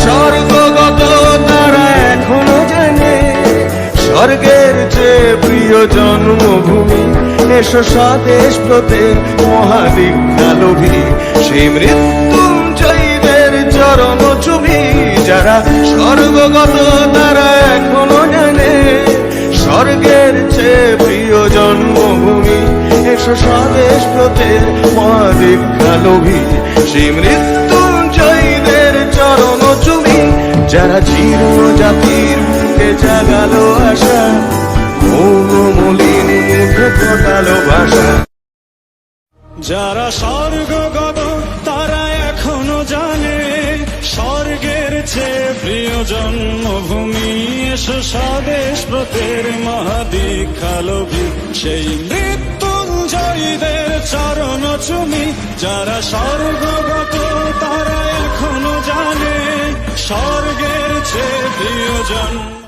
স্বর্গগত তারা এখনও জানে। স্বর্গের যে প্রিয় জন্মভূমি, এসো স্বদেশ প্রতে মহাদিক কালভি সেই মৃত্যুঞ্জয়ীদের চরণ চুমি যারা স্বর্গগত তারা এখনও জানে। স্বর্গের চেয়ে প্রিয় জন্মভূমি, এসো স্বদেশ প্রতি মহাদিক কালভি সেই মৃত্যু যারা জীর্ণ জাতির বুকে জাগালো আশা মৌন মলিন মুখে ফোটালো ভাষা। যারা স্বর্গগত তারা এখনও জানে, স্বর্গের চেয়ে প্রিয় জন্মভূমি এসো স্বদেশ ব্রতের মহাদীক্ষালোভী সেই মৃত্যুঞ্জয়ীদের চরণ চুমি, যারা স্বর্গগত তারা এখনও জানে স্বর্গের চেয়ে প্রিয় জন্ম